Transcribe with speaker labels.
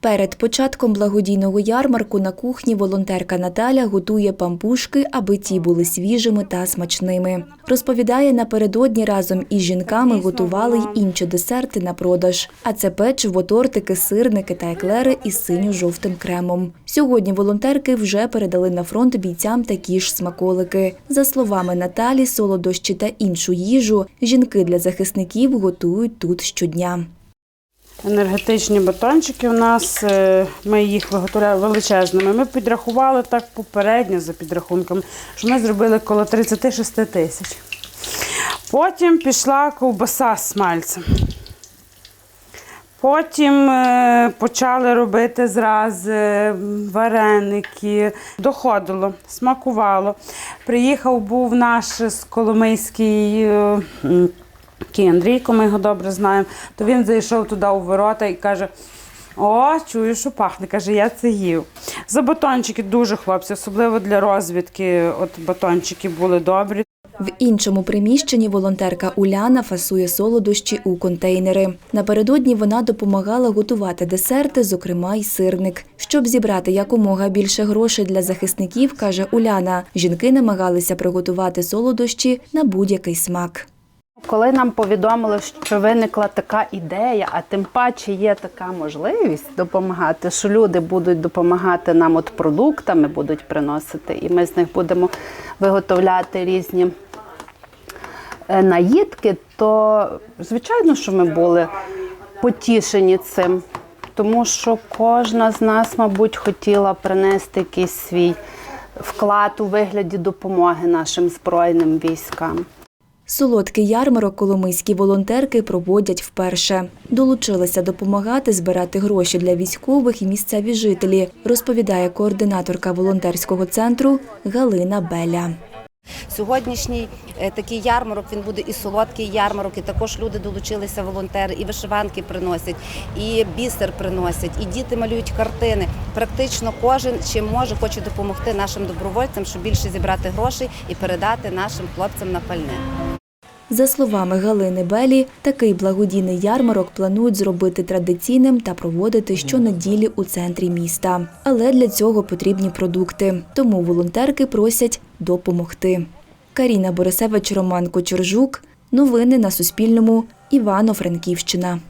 Speaker 1: Перед початком благодійного ярмарку на кухні волонтерка Наталя готує пампушки, аби ті були свіжими та смачними. Розповідає, напередодні разом із жінками готували й інші десерти на продаж. А це печиво, тортики, сирники та еклери із синьо-жовтим кремом. Сьогодні волонтерки вже передали на фронт бійцям такі ж смаколики. За словами Наталі, солодощі та іншу їжу жінки для захисників готують тут щодня.
Speaker 2: Енергетичні батончики у нас, е, ми їх виготовляли величезними. Ми підрахували так попередньо за підрахунками, що ми зробили коло 36 тисяч. Потім пішла ковбаса з смальцем. Потім е, почали робити зраз е, вареники. Доходило, смакувало. Приїхав був наш Коломийський е, такий Андрійко, ми його добре знаємо. То він зайшов туди у ворота і каже: О, чую, що пахне. Каже, я це їв. За батончики дуже хлопці, особливо для розвідки. От батончики були добрі.
Speaker 1: В іншому приміщенні волонтерка Уляна фасує солодощі у контейнери. Напередодні вона допомагала готувати десерти, зокрема й сирник. Щоб зібрати якомога більше грошей для захисників, каже Уляна, жінки намагалися приготувати солодощі на будь-який смак.
Speaker 3: Коли нам повідомили, що виникла така ідея, а тим паче є така можливість допомагати, що люди будуть допомагати нам от продуктами, будуть приносити, і ми з них будемо виготовляти різні е, наїдки, то звичайно, що ми були потішені цим, тому що кожна з нас, мабуть, хотіла принести якийсь свій вклад у вигляді допомоги нашим збройним військам.
Speaker 1: Солодкий ярмарок коломийські волонтерки проводять вперше. Долучилися допомагати збирати гроші для військових і місцеві жителі, розповідає координаторка волонтерського центру Галина Беля.
Speaker 4: Сьогоднішній е, такий ярмарок він буде і солодкий ярмарок, і також люди долучилися волонтери, і вишиванки приносять, і бісер приносять, і діти малюють картини. Практично кожен чим може хоче допомогти нашим добровольцям, щоб більше зібрати грошей і передати нашим хлопцям на пальне.
Speaker 1: За словами Галини Белі, такий благодійний ярмарок планують зробити традиційним та проводити щонеділі у центрі міста. Але для цього потрібні продукти. Тому волонтерки просять допомогти. Каріна Борисевич, Роман Кочержук. Новини на Суспільному. Івано-Франківщина.